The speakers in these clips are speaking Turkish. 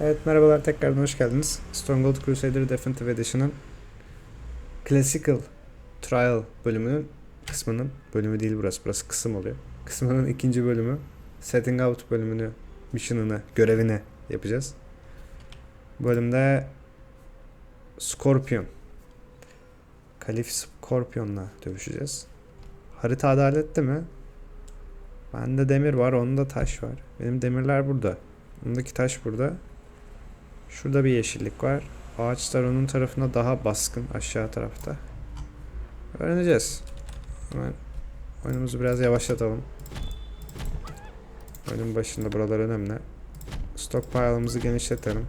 Evet merhabalar tekrardan hoş geldiniz. Stronghold Crusader Definitive Edition'ın Classical Trial bölümünün kısmının bölümü değil burası burası kısım oluyor. Kısmının ikinci bölümü Setting Out bölümünü mission'ını görevini yapacağız. Bölümde Scorpion Kalif Scorpion'la dövüşeceğiz. Harita adaletli mi? Bende demir var, onda taş var. Benim demirler burada. Ondaki taş burada. Şurada bir yeşillik var. Ağaçlar onun tarafına daha baskın aşağı tarafta. Öğreneceğiz. Hemen oyunumuzu biraz yavaşlatalım. Oyunun başında buralar önemli. Stockpile'ımızı genişletelim.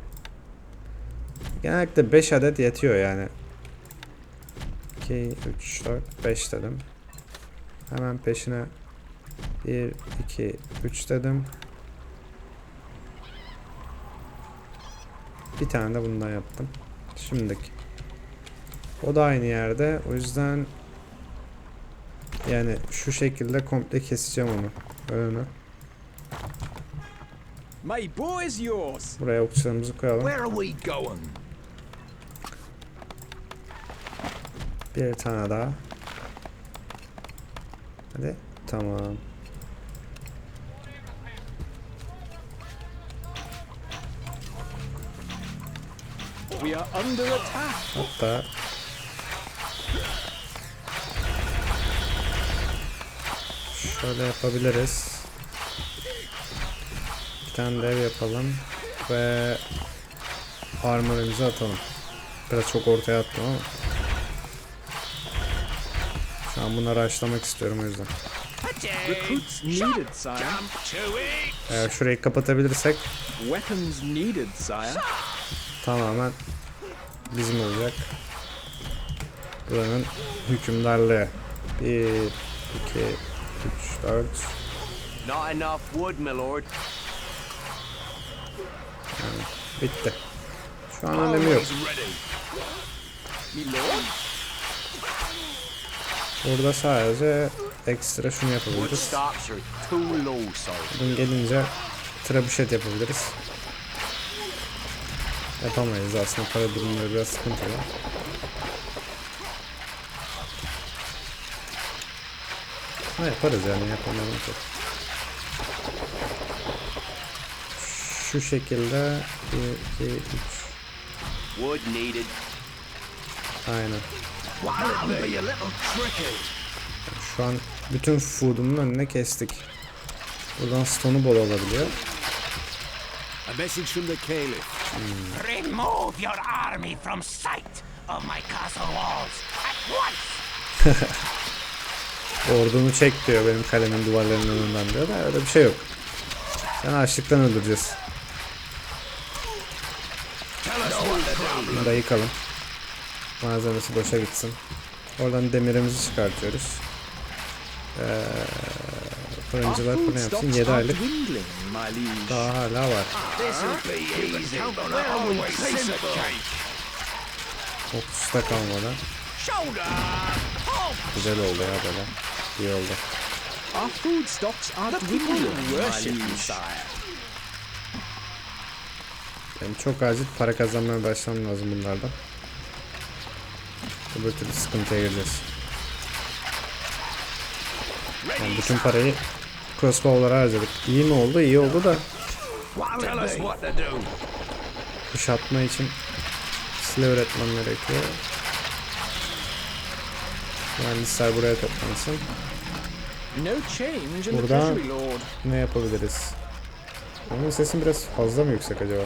Genellikle 5 adet yetiyor yani. 2, 3, 4, 5 dedim. Hemen peşine 1, 2, 3 dedim. Bir tane de bundan yaptım. Şimdiki. O da aynı yerde. O yüzden yani şu şekilde komple keseceğim onu. Önünü. My bow is yours. Buraya okçularımızı koyalım. Where are we going? Bir tane daha. Hadi. Tamam. We are under attack. Hatta şöyle yapabiliriz. Bir tane dev yapalım ve armorimizi atalım. Biraz çok ortaya attım ama. Şu an bunları açlamak istiyorum o yüzden. Eğer şurayı kapatabilirsek Weapons needed, sire. Tamamen bizim olacak. Buranın hükümdarlığı. 1, 2, 3, 4, Not enough wood, my lord. bitti. Şu an önemi yok. Burada sadece ekstra şunu yapabiliriz. Bunun gelince trebuşet yapabiliriz. Yapamayız aslında para durumları biraz sıkıntılı. Ha yaparız yani yapamayalım çok. Şu şekilde 1, 2, 3 Wood needed. Aynen. Şu an bütün food'umun önüne kestik. Buradan stone'u bol olabiliyor. A message from the Caliph. Remove your army from sight of my castle walls at once! Ordunu çek diyor benim kalemin duvarlarının önünden diyor da öyle bir şey yok. Sen açlıktan öldüreceğiz. Bunu da yıkalım. Malzemesi boşa gitsin. Oradan demirimizi çıkartıyoruz. Ee, fırıncılar bunu yapsın. stocks 7 are aylık daha hala var. Simple. 30'da kalmadan. Güzel oldu ya böyle. İyi oldu. Our food stocks are dwindling, my worship sire. Benim çok acil para kazanmaya başlamam lazım bunlardan. Öbür türlü sıkıntıya gireceğiz. Yani bütün parayı crossbow'lara harcadık. İyi mi oldu? İyi oldu da kuşatma için silah üretmem gerekiyor. Mühendisler buraya toplansın. Burada-. Ne yapabiliriz? Onun sesim biraz fazla mı yüksek acaba?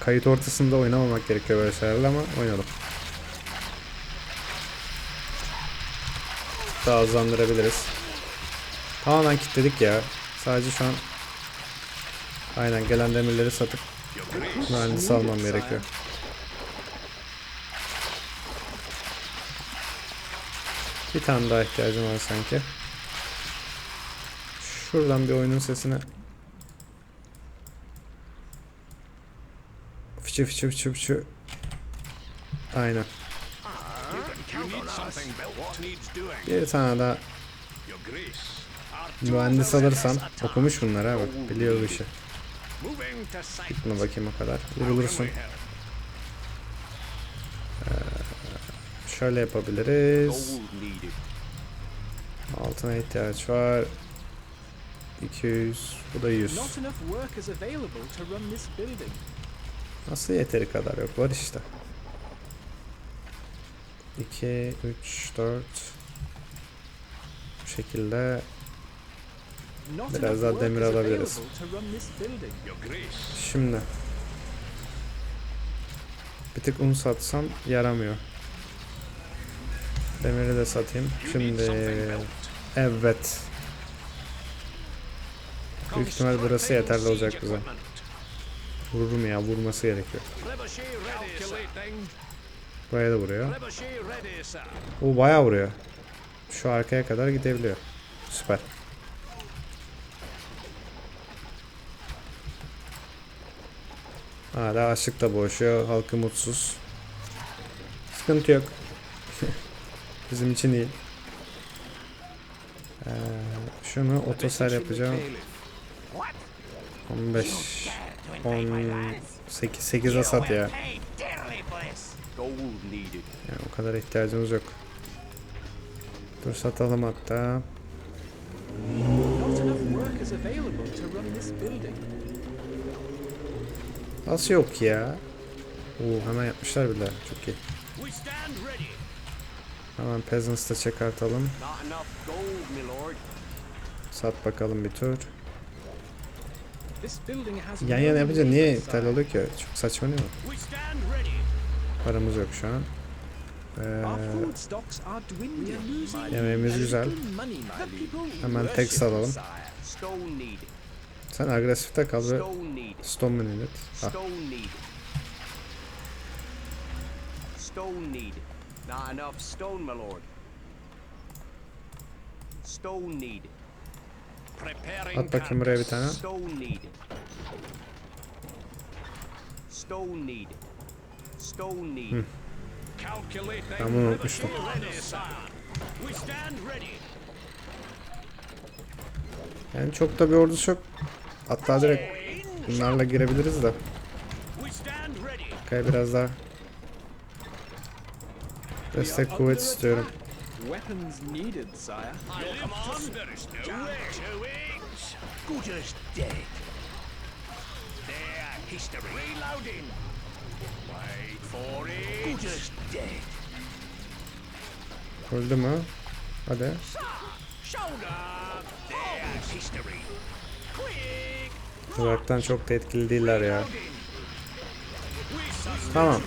Kayıt ortasında oynamamak gerekiyor böyle şeylerle ama oynadım. Daha hızlandırabiliriz. Tamamen kilitledik ya. Sadece şu an aynen gelen demirleri satıp mühendis almam gerekiyor. Bir tane daha ihtiyacım var sanki. Şuradan bir oyunun sesini Fıçı fıçı fıçı fıçı Aynen Bir tane daha Mühendis alırsam okumuş bunlar abi. Biliyor bu işi. Gitme bakayım o kadar. Vurulursun. Şöyle yapabiliriz. Altına ihtiyaç var. 200. Bu da 100. Not enough workers available to run this building. Nasıl yeteri kadar yok? Var işte. 2, 3, 4. Bu şekilde Biraz daha demir alabiliriz. Şimdi bir tık un satsam yaramıyor. Demiri de satayım. Şimdi evet. Büyük ihtimal burası yeterli olacak bize. Vururum ya vurması gerekiyor. Buraya da vuruyor. O bayağı vuruyor. Şu arkaya kadar gidebiliyor. Süper. Hala açlıkla boğuşuyor. Halkı mutsuz. Sıkıntı yok. Bizim için iyi. Ee, şunu otosel yapacağım. What? 15 Dare to invade my lands? 8 8 You asat ya. Yani o kadar ihtiyacımız yok. Dur satalım hatta. Nasıl yok ya? Oo hemen yapmışlar bile. Çok iyi. Hemen çıkartalım. Gold, my lord. Sat bakalım bir tur. Yan yana yapınca niye iptal oluyor ki? Çok saçma değil mi? Paramız yok şu an. Ee, yemeğimiz güzel. Hemen tek alalım. Sen agresifte kal ve Stone needed? Ah, Stone needed. Stone needed. Not enough stone, my lord. Stone needed. Preparing at bakayım buraya bir tane. Stone needed. Calculating. Ben bunu unutmuştum. Ready, sir. We stand ready. Yani çok da bir ordusu yok. Hatta direkt bunlarla girebiliriz de. We stand ready. Kaya biraz daha destek kuvvet istiyorum. History. Reloading. Öldü mü? Hadi. Uzaktan çok da etkili değiller ya. Tamam.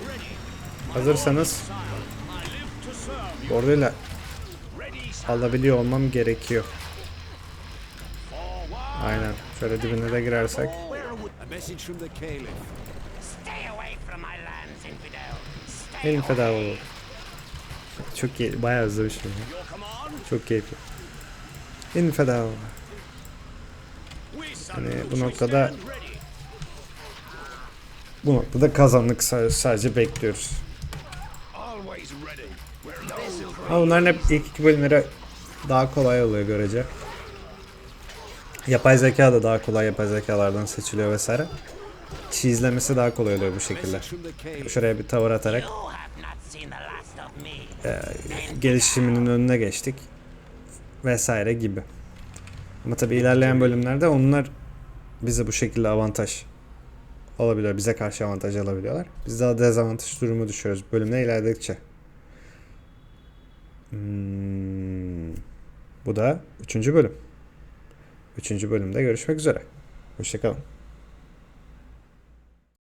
Hazırsanız orduyla alabiliyor olmam gerekiyor. Aynen. Şöyle dibine de girersek. Elim feda olur. Çok iyi. Bayağı. Your command. Çok keyifli. Elim feda salute. Hani bu noktada bu noktada kazandık. Sa- Sadece bekliyoruz. Ama bunların hep ilk iki bölümleri daha kolay oluyor görece. Yapay zeka da daha kolay yapay zekalardan seçiliyor vesaire. Kişi izlemesi daha kolay oluyor bu şekilde. Şuraya bir tavır atarak Me. gelişiminin önüne geçtik. Vesaire gibi. Ama tabii ilerleyen bölümlerde onlar bize bu şekilde avantaj alabiliyor. Bize karşı avantaj alabiliyorlar. Biz daha dezavantaj durumu düşüyoruz bölümde ilerledikçe. Hmm. Bu da üçüncü bölüm. Üçüncü bölümde görüşmek üzere. Hoşçakalın.